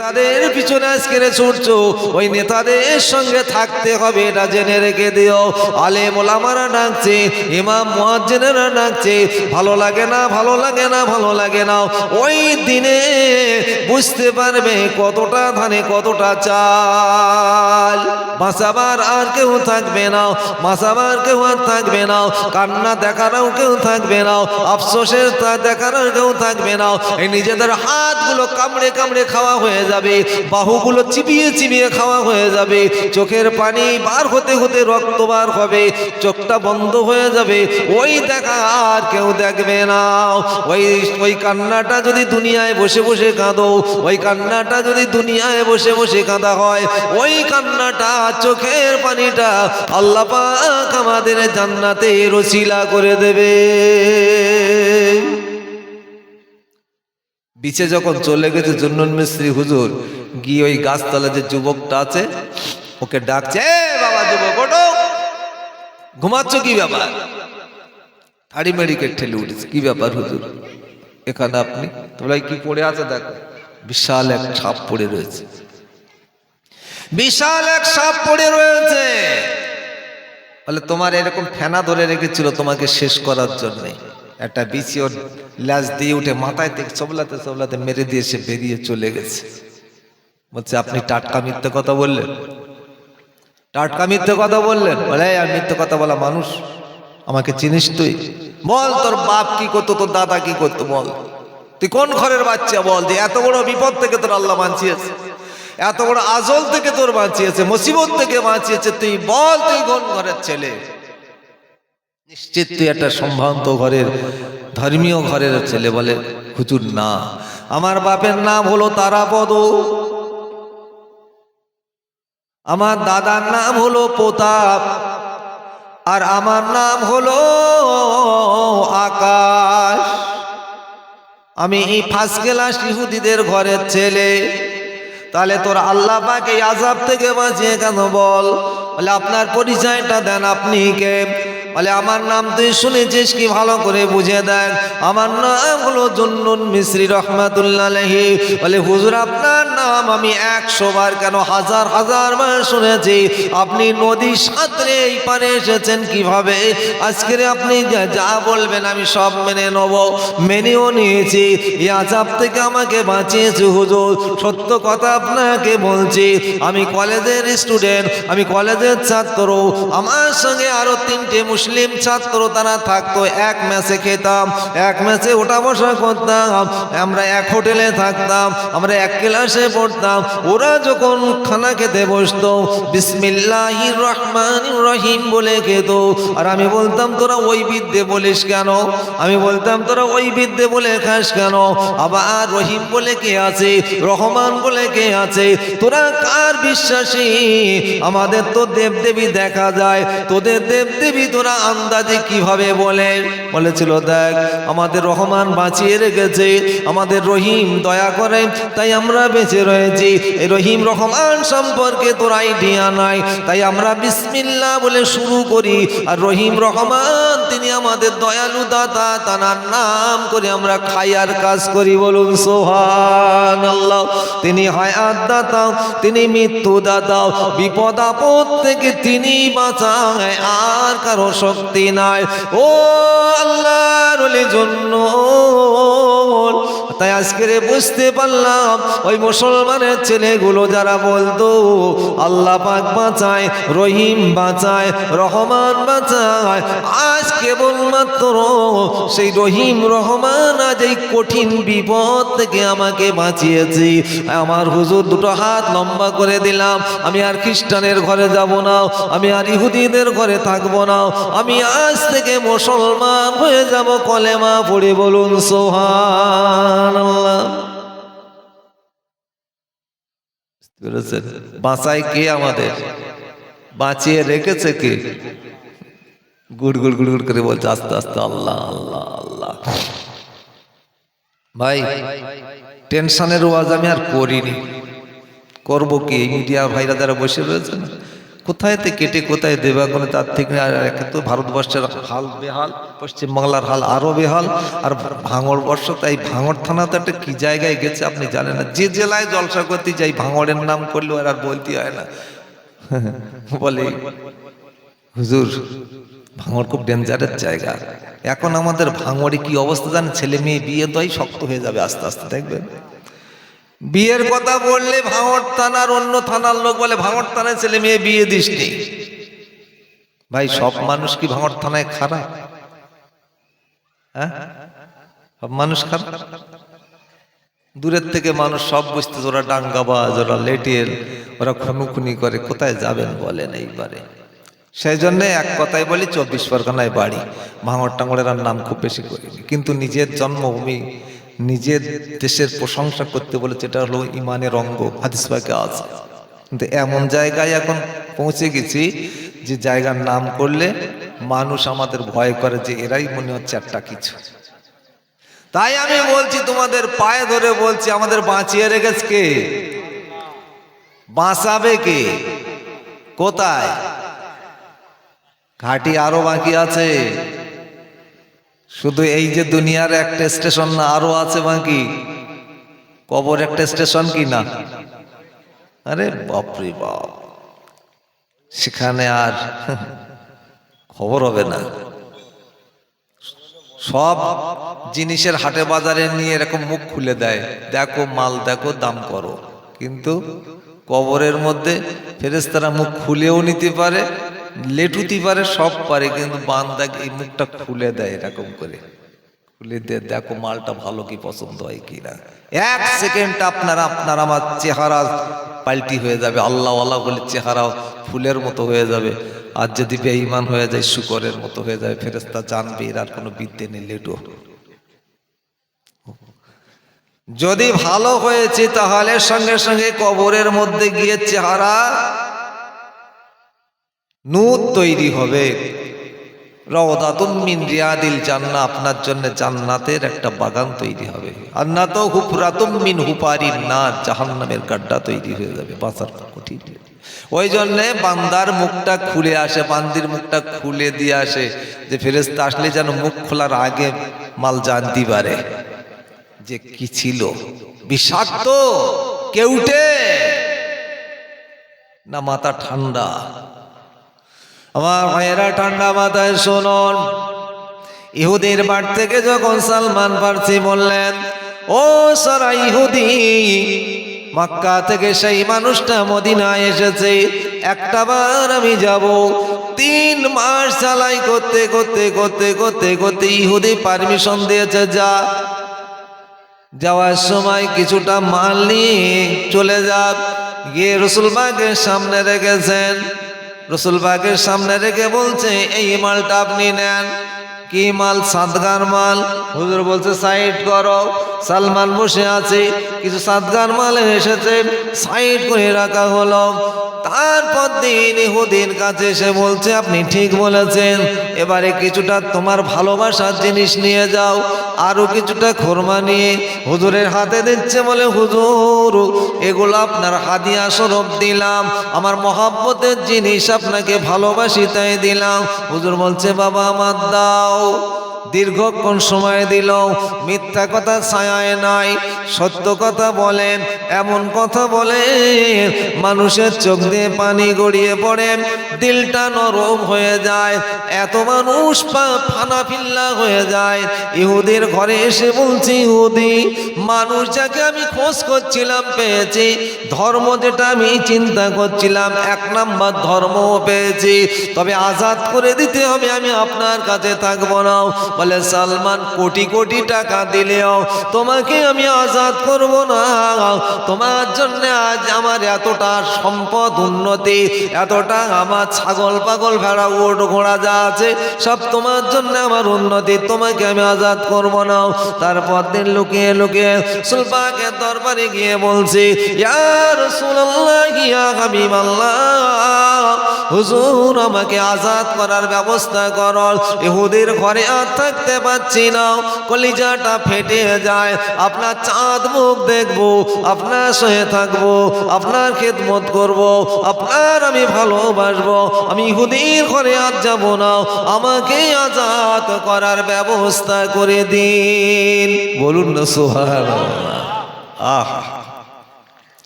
নেতাদের পিছনে আজকে ছুটছো ওই নেতাদের সঙ্গে থাকতে হবে, এটা জেনে রেখে দিও। আলে মোলামারা ডাকছে, ইমাম মুয়াজ্জিনেরা ডাকছে, ভালো লাগে না, ভালো লাগে না, ভালো লাগে না। ওই দিনে বুঝতে পারবে কতটা ধানে, কতটা চাল। মাসাবার আর কেউ থাকবে না মাসাবার কেউ আর থাকবে না, কান্না দেখারও কেউ থাকবে না, আফসোসের তা দেখারও কেউ থাকবে না। এই নিজেদের হাতগুলো কামড়ে কামড়ে খাওয়া হয়ে যাবে, বাহুগুলো চিবিয়ে চিবিয়ে খাওয়া হয়ে যাবে, চোখের পানি বার হতে হতে রক্ত বার হবে, চোখটা বন্ধ হয়ে যাবে, ওই দেখা আর কেউ দেখবে না। ওই ওই কান্নাটা যদি দুনিয়ায় বসে বসে কাঁদো, ওই কান্নাটা যদি দুনিয়ায় বসে বসে কাঁদা হয়, ওই কান্নাটা, চোখের পানিটা আল্লাহ পাক আমাদের জান্নাতে রসিলা করে দেবে। বিছে যখন চলে গেছে জুন্নুন মিস্ত্রি হুজুর, গিয়ে ওই গাছতলা যে যুবকটা আছে, ওকে ডাকছে বাবা যুবক, ওঠো! ঘুমাচ্ছ কি ব্যাপার? হাড়ি মেডিকে ঠেলে উঠেছে, কি ব্যাপার হুজুর? এখানে আপনি, তোমরা কি পড়ে আছে দেখো? বিশাল এক সাপ পড়ে রয়েছে। বিশাল এক সাপ পড়ে রয়েছে! বলে তোমার এরকম ফেনা ধরে রেখেছিল তোমাকে শেষ করার জন্য। একটা বিচি ওর ল্যাজ দিয়ে উঠে মাথায় থেকে চবলাতে চবলাতে মেরে দিয়ে সে বেরিয়ে চলে গেছে। বলছে, আপনি টাটকা মিথ্যে কথা বললেন? টাটকা মিথ্যে কথা বললেন? বলে আর মিথ্যে কথা বলা মানুষ, আমাকে চিনিস তুই? বল, তোর বাপ কি করতো, তোর দাদা কি করতো, বল। তুই কোন ঘরের বাচ্চা, বল যে এত বড় বিপদ থেকে তোর আল্লাহ বাঁচিয়েছে। এত বড় আজল থেকে তোর বাঁচিয়েছে, মুসিবত থেকে বাঁচিয়েছে। তুই বল, তুই কোন ঘরের ছেলে? নিশ্চিত তুই একটা সম্ভ্রান্ত ঘরের ধর্মীয় ঘরের ছেলে বলে, হুজুর, না। আমার বাপের নাম হলো তারাপদ। আমার দাদার নাম হলো প্রতাপ। আর আমার নাম হলো আকাশ। আমি ফার্স্ট ক্লাস ইহুদিদের ঘরের ছেলে। তাহলে তোর আল্লাহ পাক আজাব থেকে বাঁচিয়ে কেন বল? বলে, আপনার পরিচয়টা দেন, আপনি কে? বলে, আমার নাম তুই শুনেছিস কি? ভালো করে বুঝে দেখ। আমার নাম হলো জুন্নুন মিশ্রি রহমাতুল্লাহি বলে, হুজুর, আপনার নাম আমি একশো বার কেন হাজার হাজার বার শুনেছি। আপনি নদী সাঁতরে এই পারে এসেছেন কীভাবে? আজকের আপনি যা বলবেন আমি সব মেনে নেব, মেনেও নিয়েছি। এই আজাব থেকে আমাকে বাঁচিয়েছি হুজুর। সত্য কথা আপনাকে বলছি। আমি কলেজের স্টুডেন্ট, আমি কলেজের ছাত্র। আমার সঙ্গে আরও তিনটে মুসলিম ছাত্র তারা থাকতো, এক ম্যাচে খেতাম, এক ম্যাচে ওঠা বসা করতাম, আমরা এক হোটেলে থাকতাম, আমরা এক ক্লাসে পড়তাম, ওরা যখন খানা খেতে বসতো, বিসমিল্লাহির রহমান রহিম বলে খেত। আর আমি বলতাম, তোরা ওই বিদ্যে বলিস কেন? আমি বলতাম, তোরা ওই বিদ্যে বলে খাস কেন? আবার রহিম বলে, কে আছে? রহমান বলে, কে আছে? তোরা কার বিশ্বাসী? আমাদের তো দেবদেবী দেখা যায়, তোদের দেবদেবী তোরা আন্দাজে কীভাবে বলে? বলেছিল, দেখ, আমাদের রহমান বাঁচিয়ে রেখেছে, আমাদের রহিম দয়া করে, তাই আমরা বেঁচে রয়েছি। এই রহিম রহমান সম্পর্কে তোর আইডিয়া নাই। তাই আমরা বিসমিল্লাহ বলে শুরু করি। আর রহিম রহমান, তিনি আমাদের দয়ালু দাতা, তানার নাম করে আমরা খাই আর কাজ করি বলুন সোহান আল্লাহ তিনি হায়াত দাতা, তিনি মৃত্যু দাতা। বিপদ আপদ থেকে তিনি বাঁচায়, আর কারও শক্তি নাই। ও আল্লাহর জন্য। তাই আজকে বুঝতে পারলাম, ওই মুসলমানের ছেলেগুলো যারা বলতো, আল্লাহ পাক বাঁচায়, রহিম বাঁচায়, রহমান বাঁচায়, আজ কেবলমাত্র সেই রহিম রহমান আজ এই কঠিন বিপদ থেকে আমাকে বাঁচিয়েছি। আমার হুজুর দুটো হাত লম্বা করে দিলাম, আমি আর খ্রিস্টানের ঘরে যাব না, আমি আর ইহুদিদের ঘরে থাকব না, আমি আজ থেকে মুসলমান হয়ে যাব, কলেমা পড়ে বলুন সোহান। বাঁচায় কে আমাদের? বাঁচিয়ে রেখেছে কে? গুড় গুড় গুড় গুড় করে বলছে, আস্তে আস্তে, আল্লাহ আল্লাহ আল্লাহ। ভাই, টেনশনের ওয়াজ আমি আর করিনি। করব কি? মিডিয়া ভাইরা যারা বসে রয়েছে না কোথায় তে কেটে কোথায় দেবে? তার থেকে আর একে তো ভারতবর্ষের হাল বেহাল পশ্চিমবাংলার হাল আরও বেহাল, আর ভাঙড় বর্ষ, তাই ভাঙড় থানা তো একটা কী জায়গায় গেছে আপনি জানেন না। যে জেলায় জলসা করতে যাই, ভাঙড়ের নাম করলেও আর আর বলতে হয় না। বলে, হুজুর, ভাঙড় খুব ডেঞ্জারের জায়গা। এখন আমাদের ভাঙড়ে কি অবস্থা জানেন? ছেলে মেয়ে বিয়ে দই শক্ত হয়ে যাবে আস্তে আস্তে, দেখবেন। বিয়ের কথা বললে ভাঙড় থানার অন্য থানার লোক বলে, ভাঙড় থানায় ছেলে মেয়ে বিয়ে দিসনি। ভাই, সব মানুষ কি ভাঙর থানায় খারাপ? হ্যাঁ? সব মানুষ খারাপ? দূরের থেকে মানুষ সব বুঝতেছে ওরা ডাঙ্গাবাজ, ওরা লেটেল, ওরা খুনুখুনি করে, কোথায় যাবেন বলেন এইবারে? সেই জন্যে এক কথাই বলি, চব্বিশ পরগনায় বাড়ি। ভাঙর টাঙড়ের নাম খুব বেশি করিনি। কিন্তু নিজের জন্মভূমি নিজের দেশের প্রশংসা করতে বলে যেটা হলো ইমানের অঙ্গ, হাদিস পাকে আছে কিন্তু এমন জায়গায় এখন পৌঁছে গেছি যে জায়গার নাম করলে মানুষ আমাদের ভয় করে যে এরাই মনে হচ্ছে একটা কিছু। তাই আমি বলছি, তোমাদের পায়ে ধরে বলছি, আমাদের বাঁচিয়ে রেখেছে কে? বাঁচাবে কে? কোথায়? ঘাটি আরও বাকি আছে। শুধু এই যে দুনিয়ার একটা স্টেশন না, আরও আছে বাকি। কবর একটা স্টেশন কি না? আরে বাপরে বাপ। সেখানে আর খবর হবে না। সব জিনিসের হাটে বাজারে নিয়ে এরকম মুখ খুলে দেয়, দেখো মাল, দেখো দাম করো। কিন্তু কবরের মধ্যে ফেরেস্তারা মুখ খুলেও নিতে পারে লেটুতে পারে সব পারে, কিন্তু বান্দাকে এই মুখটা খুলে দেয় এরকম করে। খুলে দিয়ে, দেখো মালটা ভালো কি পছন্দ হয় কি না এক সেকেন্ড আপনার আপনার আমার চেহারা পাল্টি হয়ে যাবে। আল্লাহ আল্লাহ বলে চেহারা ফুলের মতো হয়ে যাবে। আর যদি বেঈমান হয়ে যায়, শুকরের মতো হয়ে যাবে। ফেরেস্তা জানবে, এর আর কোনো বিদ্যে নেই, লেটু। যদি ভালো হয়েছে, তাহলে সঙ্গে সঙ্গে কবরের মধ্যে গিয়ে চেহারা নূর তৈরি হবে। রওদাতুম মিন রিয়াদিল জান্না আপনার জন্য জান্নাতের একটা বাগান তৈরি হবে। আর না তো হুফরাতুম মিন হুপারিন না জাহান্নামের গাড্ডা তৈরি হয়ে যাবে। বাঁচার কঠিন ওই জন্যে বান্দার মুখটা খুলে আসে, বান্দির মুখটা খুলে দিয়ে আসে যে ফেরেস্তা আসলে যেন মুখ খোলার আগে মাল জানতে পারে যে কি ছিল। বিষাক্ত, কেউটে, না মাথা ঠান্ডা। আমার ভাইয়েরা, ঠান্ডা মাথায় শুনুন। ইহুদির বার থেকে যখন সালমান ফার্সি বললেন, ও সারা ইহুদি, মক্কা থেকে সেই মানুষটা মদিনায় এসেছে, একটা বার আমি যাব। তিন মাস চালাই করতে করতে করতে করতে করতে ইহুদি পারমিশন দিয়েছে, যা। যাওয়ার সময় কিছুটা মাল নিয়ে চলে যান, গিয়ে রসুলবাগের সামনে রেখেছেন। রসুলবাগের সামনে রেখে বলছে এই মালটা আপনি নেন। কি মাল? সাদগার মাল। হুজুর বলছে, সাইড করো। সালমান বসে আছে, কিছু সাদগার মাল এসেছে, সাইড করে রাখা হলো। তারপর দিন ইহুদিন কাছে এসে বলছে, আপনি ঠিক বলেছেন, এবারে কিছুটা তোমার ভালোবাসার জিনিস নিয়ে যাও আরও কিছুটা খোরমা নিয়ে। হুজুরের হাতে দিচ্ছে বলে, হুজুর, এগুলো আপনার হাদিয়া স্বরূপ দিলাম, আমার মহাব্বতের জিনিস আপনাকে ভালোবাসি, তাই দিলাম। হুজুর বলছে, বাবা, আমার দাও। দাও দীর্ঘক্ষণ সময় দিল। মিথ্যা কথা ছায়ায় নাই, সত্য কথা বলেন, এমন কথা বলে মানুষের চোখ দিয়ে পানি গড়িয়ে পড়ে। দিলটা নরম হয়ে যায়, এত মানুষ পা- ফানাফিল্লা হয়ে যায়। ইহুদের ঘরে এসে বলছি, ইহুদি, মানুষ যাকে আমি খোঁজ করছিলাম পেয়েছি, ধর্ম যেটা আমি চিন্তা করছিলাম, এক নাম্বার ধর্ম পেয়েছি। তবে আজাদ করে দিতে হবে, আমি আপনার কাছে থাকব না। বলে, সালমান, কোটি কোটি টাকা দিলেও তোমাকে আমি আজাদ করব না। তোমার জন্য আজ আমার এতটা সম্পদ উন্নতি, এতটা আমার ছাগল পাগল ভেড়া উট ঘোড়া যা আছে, সব তোমার জন্য আমার উন্নতি, তোমাকে আমি আজাদ করব না। তারপর দিন লুকিয়ে লুকিয়ে সুলপাকে দরবারে গিয়ে বলছি ইয়ার সুল্লাহ হাবিবাল্লাহ, হুজুর আমাকে আজাদ করার ব্যবস্থা করল ইহুদের ঘরে আর দেখতে পাচ্ছি না। কলিজাটা ফেটে যায়। আপনার চাঁদ মুখ দেখব, আপনার সহে থাকব, আপনার খেদমত করব, আপনার আমি ভালোবাসবো। আমি ইহুদির ঘরে আজ যাব না। আমাকে আজাদ করার ব্যবস্থা করে দিন। বলুন না সোহার আহ।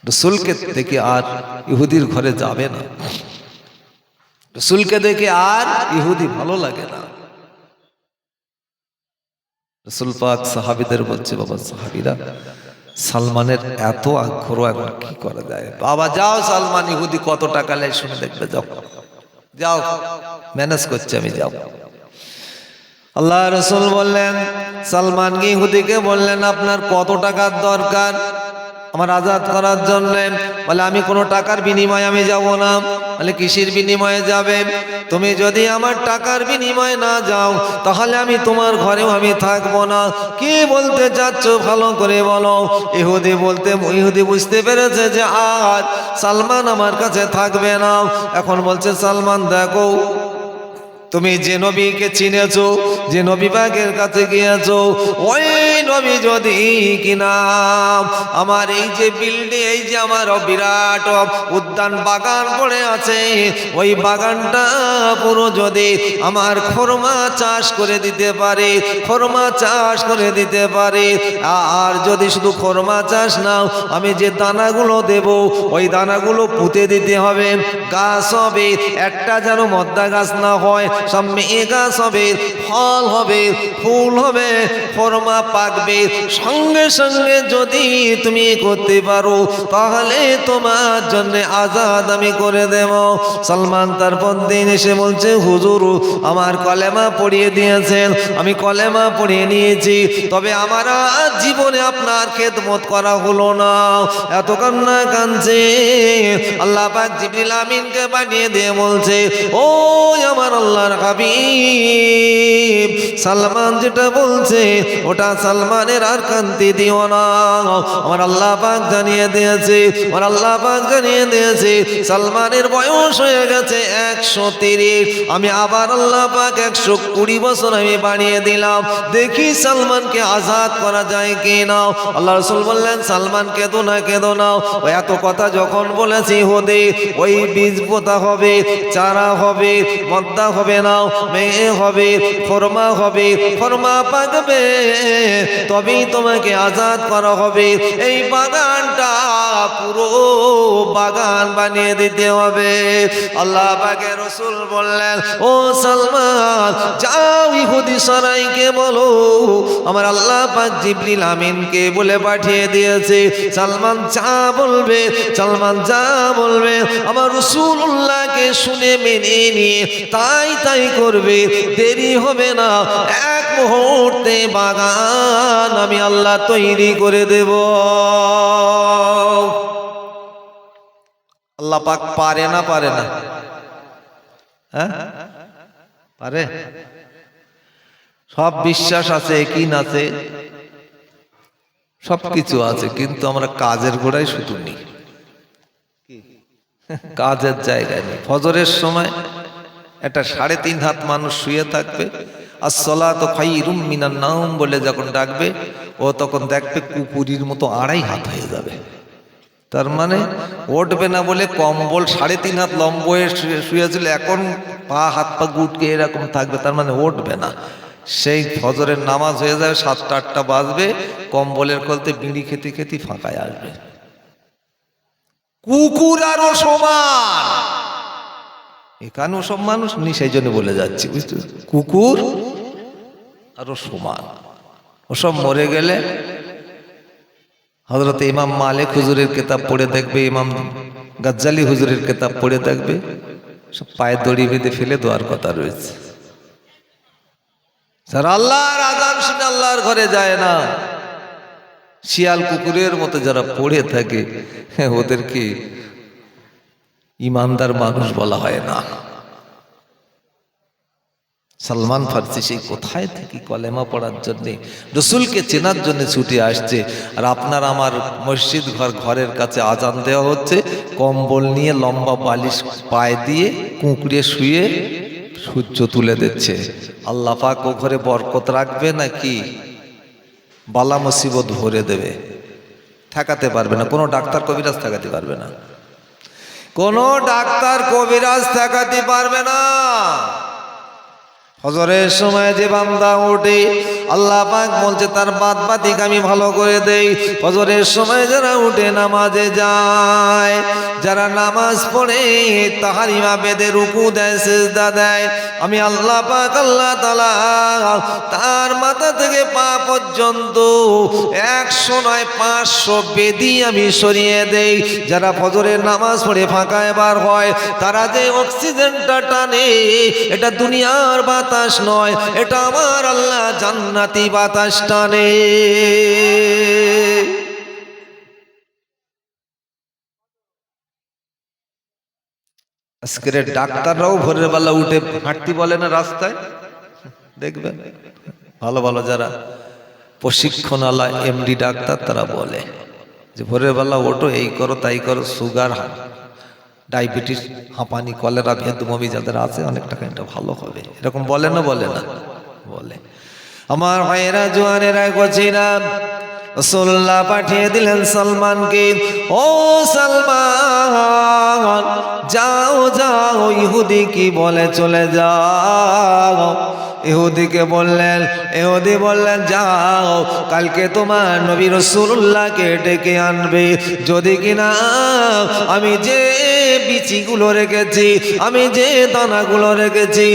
রসুলকে দেখে আর ইহুদির ঘরে যাবে না। রসুলকে দেখে আর ইহুদি ভালো লাগে না। রসুল পাক সাহাবিদের বলছে, বাবা সাহাবিরা, সালমানের এত আগ্রহ এখন কি করা যায়? বাবা, যাও সালমান ইহুদি, কত টাকা নেয় শুনে দেখবে, যাও। যাও, ম্যানেজ করছে আমি, যাও। আল্লাহ রসুল বললেন, সালমান ইহুদিকে বললেন, আপনার কত টাকার দরকার? আমার আজাদ করার জন্য। বলে, আমি কোনো টাকার বিনিময়ে আমি যাব না। বলে, কিসির বিনিময়ে যাবে? তুমি যদি আমার টাকার বিনিময়ে না যাও, তাহলে আমি তোমার ঘরেও আমি থাকব না। কি বলতে চাচ্ছ ভালো করে বলো। ইহুদি বলতে, ইহুদি বুঝতে পেরেছে যে আর সালমান আমার কাছে থাকবে না। এখন বলছে, সালমান, দেখো, তুমি যে নবীকে চিনেছো, যে নবী বাগের কাছে গিয়েছো, ওই নবী যদি কিনা। আমার এই যে বিল্ডিং, এই যে আমার বিরাট উদ্যান বাগান পড়ে আছে, ওই বাগানটা পুরো যদি আমার খরমা চাষ করে দিতে পারে, খরমা চাষ করে দিতে পারে, আর যদি শুধু খরমা চাষ নাও আমি যে দানাগুলো দেব, ওই দানাগুলো পুঁতে দিতে হবে। গাছ হবে, একটা যেন মদ্দা গাছ না হয় সব মেয়ে গাছ হবে, ফল হবে, ফুল হবে ফরমা পাকবে সঙ্গে সঙ্গে যদি তুমি করতে পারো, তাহলে তোমার জন্য আজাদ আমি করে দেব। সালমান তারপর দিন এসে বলছে, হুজুর, আমার কলেমা পড়িয়ে দিয়েছেন। আমি কলেমা পড়িয়ে নিয়েছি। তবে আমার জীবনে আপনার খেদমত করা হলো না। এত কান্না কানছে আল্লাহ পাক জিবরিল আমিনকে পাঠিয়ে দিয়ে বলছে, ও আমার আল্লাহর হাবিব, সালমান যেটা বলছে, ওটা সালমানের আর কান্তি দিও না। আমার আল্লাহ পাক জানিয়ে দিয়েছে, আমার আল্লাহ পাক জানিয়ে দিয়েছে, সালমানের বয়স হয়ে গেছে একশো তিরিশ। আমি আবার আল্লাহ পাক একশো কুড়ি বছর আমি বাড়িয়ে দিলাম। দেখি সালমানকে আজাদ করা যায় কি না আল্লাহ রসুল বললেন, সালমান কেঁদো না কেঁদো না। ও এত কথা যখন বলেছি, হোদে, ওই বীজ পোতা হবে, চারা হবে, মদ্দা হবে না, মেয়ে হবে ফরমা হবে ফরমা পাকবে। তবেই তোমাকে আজাদ করা হবে। এই বাগানটা পুরো বাগান বানিয়ে দিতে হবে। আল্লাহ পাকে রসুল বললেন, ও সালমান, যাও ইহুদি সরাইকে বলো, আমার আল্লাহ পাক জিবরিল আমিনকে বলে পাঠিয়ে দিয়েছে। সালমান যা বলবে, সালমান যা বলবে, আমার রসুল্লাহকে শুনে মেনে নিয়ে তাই তাই করবে। দেরি হবে না, এক মুহূর্তে বাগান আমি আল্লাহ তৈরি করে দেব। আল্লাহ পাক পারে না পারে না? হ্যাঁ? পারে? সব বিশ্বাস আছে কি আছে? সব কিছু আছে, কিন্তু আমরা কাজের গোড়ায় শুধু নেই। কাজের জায়গায় নেই। ফজরের সময় একটা সাড়ে তিন হাত মানুষ শুয়ে থাকবে আর সলা তো মিনার নাম বলে যখন ডাকবে, ও তখন দেখবে কুকুরির মতো আড়াই হাত হয়ে যাবে। তার মানে উঠবে না বলে কম্বল সাড়ে তিন হাত লম্ব হয়ে শুয়ে শুয়েছিল, এখন পা হাত পা গুটকে এরকম থাকবে, তার মানে উঠবে না। সেই ফজরের নামাজ হয়ে যাবে, সাতটা আটটা বাজবে, কম্বলের কলতে বিড়ি খেতে খেতে ফাঁকায় আসবে। কুকুর আরও সমান! এখানেও সব মানুষ নি সেই জন্য বলে যাচ্ছি বুঝতে কুকুর আরও সমান। ওসব মরে গেলে হজরত ইমাম মালিক হুজুরের কেতাব পড়ে দেখবে ইমাম গাজ্জালি হুজুরের কেতাব পড়ে দেখবে সব পায়ে দড়ি বেঁধে ফেলে দেওয়ার কথা রয়েছে। যারা আল্লাহর আজান শুনে আল্লাহর ঘরে যায় না শিয়াল কুকুরের মতো যারা পড়ে থাকে হ্যাঁ, ওদেরকে ইমানদার মানুষ বলা হয় না। সালমান ফার্সি সেই কোথায় থেকে কলেমা পড়ার জন্যে, রসুলকে চেনার জন্য ছুটে আসছে আর আপনার আমার মসজিদ ঘর ঘরের কাছে আজান দেওয়া হচ্ছে, কম্বল নিয়ে লম্বা বালিশ পায়ে দিয়ে কুঁকড়ে শুয়ে সূর্য তুলে দিচ্ছে। আল্লাহ পাক ও ঘরে বরকত রাখবে নাকি? বালা মুসিবত ভরে দেবে। ঠেকাতে পারবে না, কোনো ডাক্তার কবিরাজ ঠেকাতে পারবে না। কোনো ডাক্তার কবিরাজ ঠেকাতে পারবে না। ফজরের সময় যে বান্দা ওঠে আল্লাহ পাক বলছে, তার বাদ বাতিক আমি ভালো করে দেই। ফজরের সময় যারা উঠে নামাজে যায়, যারা নামাজ পড়ে তাহারিমা বেদে রুকু দেয়, সেজদা দেয়। আমি আল্লাহ পাক, আল্লাহ তালা তার মাথা থেকে পা পর্যন্ত একশো নয়, পাঁচশো বেদি আমি সরিয়ে দেই। যারা ফজরের নামাজ পড়ে ফাঁকা এবার হয়, তারা যে অক্সিজেনটা টানে, এটা দুনিয়ার বাতাস নয়, এটা আমার আল্লাহ জান্নাতি বাতাস টানে। আজকের ডাক্তাররাও ভোরের বেলা উঠে হাঁটতে বলে না রাস্তায়? দেখবেন ভালো ভালো যারা প্রশিক্ষণালা এমডি ডাক্তার, তারা বলে যে, ভোরের বেলা ওঠো, এই করো, তাই করো, সুগার ডায়াবেটিস, হাঁপানি, কলেরা ভেদমমি যাদের আছে অনেকটা খানিকটা ভালো হবে। এরকম বলে না বলে না। বলে। আমার ভাইয়েরা, জোয়ানেরা গছিলাম রসুল্লাহ পাঠিয়ে দিলেন সালমানকে, ও সালমান, যাও যাও, ইহুদি কি বলে চলে যাও? ইহুদিকে বললেন, ইহুদি বললেন, যাও, কালকে তোমার নবী রসুল্লাহকে ডেকে আনবে। যদি কিনা আমি যে বিচিগুলো রেখেছি, আমি যে দানাগুলো রেখেছি,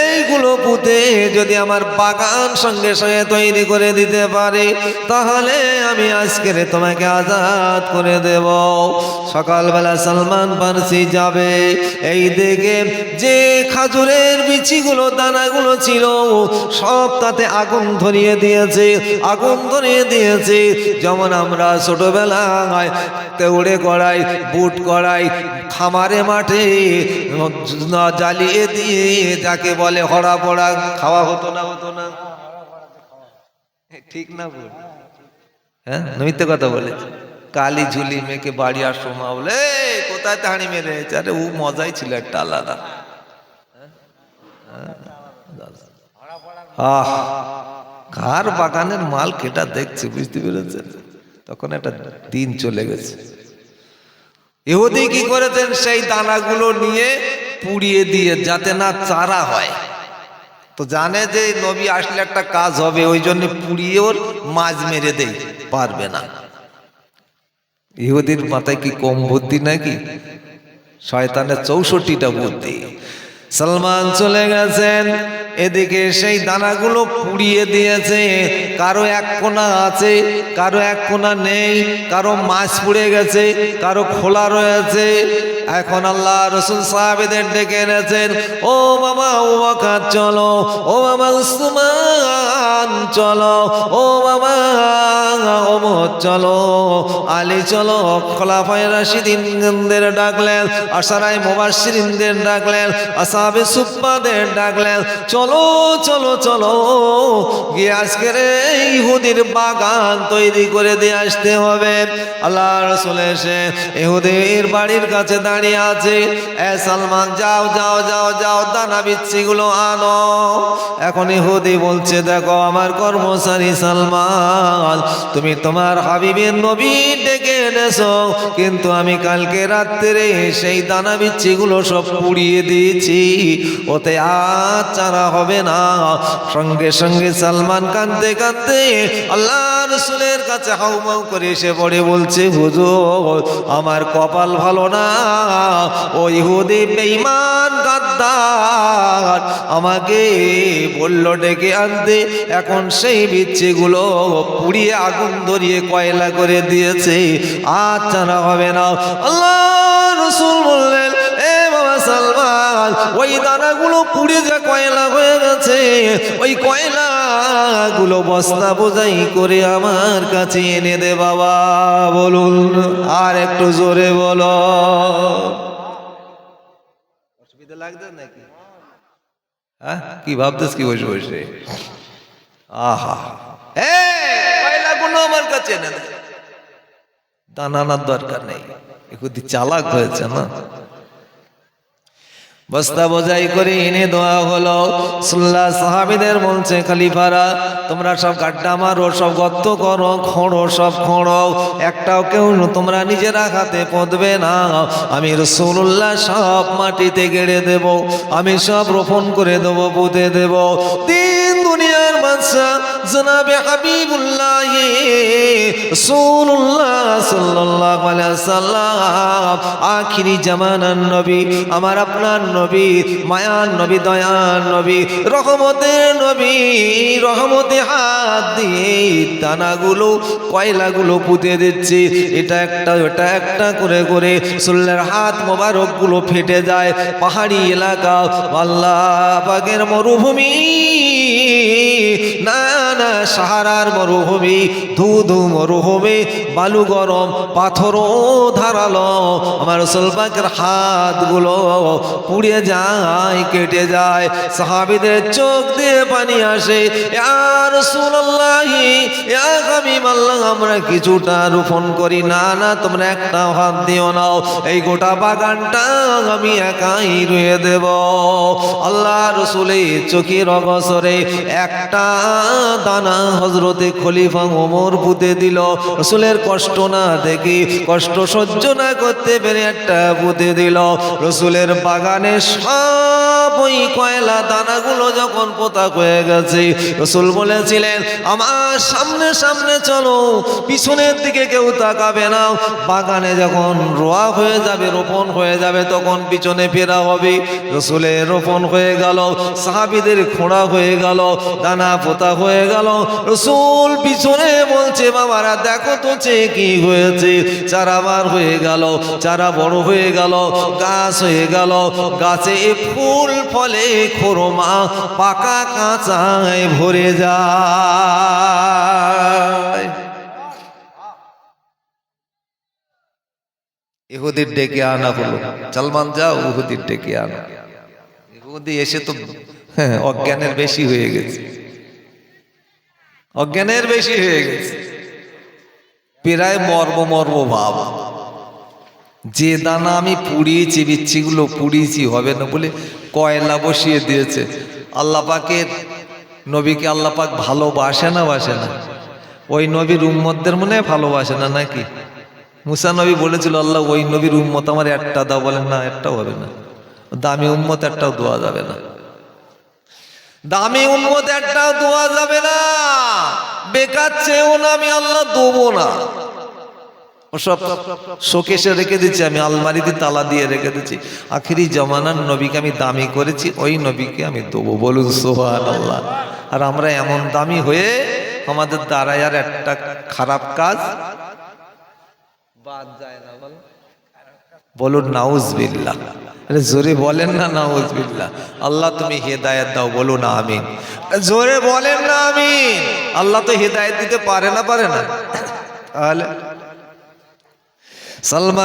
এইগুলো পুঁতে যদি আমার বাগান সঙ্গে সঙ্গে তৈরি করে দিতে পারে, তাহলে আমি আজকের তোমাকে আজাদ করে দেব। সকালবেলা সালমান পারসি যাবে, এই দেখে যে খাজুরের বিচিগুলো, দানাগুলো ছিল, সব তাতে আগুন ধরিয়ে দিয়েছে, আগুন ধরিয়ে দিয়েছে। যেমন আমরা ছোটবেলায় তেউড়ে কড়াই, বুট কড়াই, খামারে মাঠে জ্বালিয়ে দিয়ে যাকে বলে হরা পড়া খাওয়া হতো না হতো না। ঠিক না বল। হ্যাঁ মিথ্যে কথা বলেছে কালি ঝুলি মেয়েকে বাড়ি আসো মা বলে কোথায় তাহানি মেরে আরে, ও মজাই ছিল একটা আলাদা। আহ কার বাগানের মাল কেটা দেখছে, বুঝতে পেরেছেন? তখন একটা দিন চলে গেছে। ইহুদি কি করেছেন? সেই দানাগুলো নিয়ে পুড়িয়ে দিয়ে যাতে না চারা হয়। তো জানে যে নবী আসলে একটা কাজ হবে, ওই জন্য পুড়িয়ে ওর মাছ মেরে দেই, পারবে না। ইহুদির মাথায় কি কম বুদ্ধি নাকি? শয়তানের চৌষট্টিটা বুদ্ধি। সালমান চলে গেছেন। এদিকে সেই দানাগুলো পুড়িয়ে দিয়েছে। কারও এক কোনা আছে, কারও এক কোনা নেই, কারও মাছ পুড়ে গেছে, কারও খোলা রয়েছে। এখন আল্লাহ রসুল সাহাবেদের ডেকে এনেছেন, ও বাবা ও বাকা চলো, ও বাবা উসমান চলো, ও বাবা ওমর চলো। আলী চলো, খোলাফায় রাশিদিনদের ডাকলেন আশারাই মুবাশশিরিনদের ডাকলেন আসাবে সুপ্পাদের ডাকলেন, চলো চলো চলো চলো। গিয়ে আজকের ইহুদির বাগান তৈরি করে দিয়ে আসতে হবে। আল্লাহ রসুল এসে ইহুদির বাড়ির কাছে দাঁড়িয়ে আছে। এ সালমান, যাও যাও যাও যাও, দানা বিচ্ছিগুলো আনো। এখন ইহুদি বলছে, দেখো, আমার কর্মচারী সালমান, তুমি তোমার হাবিবের নবী ডেকে এনেছো। কিন্তু আমি কালকে রাত্রে সেই দানা বিচ্ছিগুলো সব পুড়িয়ে দিয়েছি। ওতে আর চারা হবে না। সঙ্গে সঙ্গে সালমান কাঁদতে কাঁদতে আল্লাহ রসুলের কাছে হাউ হাউমাউ করে এসে পড়ে বলছে, হুজুর, আমার কপাল ভালো না। ও ইহুদি বেঈমান, গাদ্দার। আমাকে বলল ডেকে আনতে। এখন সেই বিচ্ছিগুলো পুড়িয়ে আগুন ধরিয়ে কয়লা করে দিয়েছে। আর চারা হবে না। আল্লাহ রসুল বললেন ওই দানাগুলো পুড়ে যা কয়লা হয়ে গেছে। ওই কয়লাগুলো বস্তা বোঝাই করে আমার কাছে এনে দে বাবা, বলুন। আর একটু জোরে বলো। অসুবিধা লাগছে নাকি? হ্যাঁ কি ভাবতেস কি বসে বসে? আহা। কয়লাগুলো আমার কাছে এনে দে। দানানার দরকার নেই। একটু চালাক হয়েছে, না? বস্তা বোঝাই করে এনে দেওয়া হলো। সুল্লা সাহাবিদের বলছে, খালিফারা, তোমরা সব গাড্ডা মারো, সব গত্ত করো, খোঁড়ো, সব খোঁড়ো একটাও কেউ তোমরা নিজেরা হাতে পদবে না। আমি রসুল্লাহ সব মাটিতে গেড়ে দেব, আমি সব রোপণ করে দেবো, পুঁতে দেব। জনাবে হাবিবুল্লাহ রাসূলুল্লাহ সাল্লাল্লাহু সাল্লাম আখিরি জামানার নবী, আমার আপনার নবী, মায়ার নবী, দয়ার নবী, রহমতের নবী, রহমতে হাত দিয়ে দানাগুলো, কয়লাগুলো পুঁতে দিচ্ছে। এটা একটা, ওটা একটা করে করে সুল্লের হাত মোবারকগুলো ফেটে যায়। পাহাড়ি এলাকা, আল্লাহ বাগের মরুভূমি না না, সাহারার মরুভূমি ধু ধু মরুভূমি, বালু গরম, পাথরও ধারালো। আমার সোলবাকের হাতগুলো পুড়ে যায়, কেটে যায়। সাহাবিদের চোখ দিয়ে পানি আসে আর সুল্লাহি আল্লাহ, আমরা কিছুটা রোপণ করি। না না, তোমরা একটা হাত দিও নাও এই গোটা বাগানটা আমি একাই রুয়ে দেব। আল্লাহ রসুলে চোখের অবসরে একটা দানা হজরতে খলিফা ওমর পুঁতে দিল। রসুলের কষ্ট না দেখি কষ্ট সহ্য না করতে পেরে একটা পুঁতে দিল। রসুলের বাগানে সব ওই কয়লা দানাগুলো যখন পোতাক হয়ে গেছে, রসুল বলেছিলেন, আমার সামনে সামনে চলো, পিছনের দিকে কেউ তাকাবে না। বাগানে যখন রোয়া হয়ে যাবে, রোপণ হয়ে যাবে, তখন পিছনে ফেরা হবে। রসুলের রোপণ হয়ে গেল, সাহাবিদের খোঁড়া হয়ে গেল, দানা পোতা হয়ে গেল। রসুল পিছনে বলছে বাবারা দেখো তো চে কি হয়েছে। চারা বার হয়ে গেল চারা বড় হয়ে গেল গাছ হয়ে গেল। গাছে ফুল ফলে খোরমা পাকা কাঁচায় ভরে যায়। ইহুদির ডেকে আনা হলো। সালমান যাও ইহুদির ডেকে আনা। ইহুদি এসে তো হ্যাঁ, অজ্ঞানের বেশি হয়ে গেছে। অজ্ঞানের বেশি হয়ে গেছে। প্রায় মর্ম মর্ম ভাব। যে দানা আমি পুড়িয়েছি, বিচ্ছিগুলো পুড়িয়েছি, হবে না বলে কয়লা বসিয়ে দিয়েছে। আল্লাহ পাকের নবীকে আল্লাহ পাক ভালোবাসে না বাসে না? ওই নবীর উম্মতদের মনে ভালোবাসে না নাকি? মুসা নবী বলেছিল, আল্লাহ, ওই নবীর উম্মত আমার একটা দাও। বলেন না একটাও হবে না। দামি উম্মত, একটাও দেওয়া যাবে না। দামি উম্মত একটাও দোয়া যাবে না। বেকার চেয়েও না, আমি আল্লাহ দেবো না। ওসব শোকেশে রেখে দিচ্ছি, আমি আলমারিতে তালা দিয়ে রেখে দিচ্ছি। আখিরি জমানার নবীকে আমি দামি করেছি, ওই নবীকে আমি দেবো বলুন সোহান আল্লাহ আর আমরা এমন দামি হয়ে আমাদের দ্বারাই আর একটা খারাপ কাজ বাদ যায় না বলো বলুন, নাউজবিল্লাহ। আরে জোরে বলেন না না ওজবিল্লা আল্লাহ তুমি হেদায়ত দাও, বলো না, আমিন। জোরে বলেন না, আমিন। আল্লাহ তো হেদায়ত দিতে পারে না পারে না। তাহলে সালমান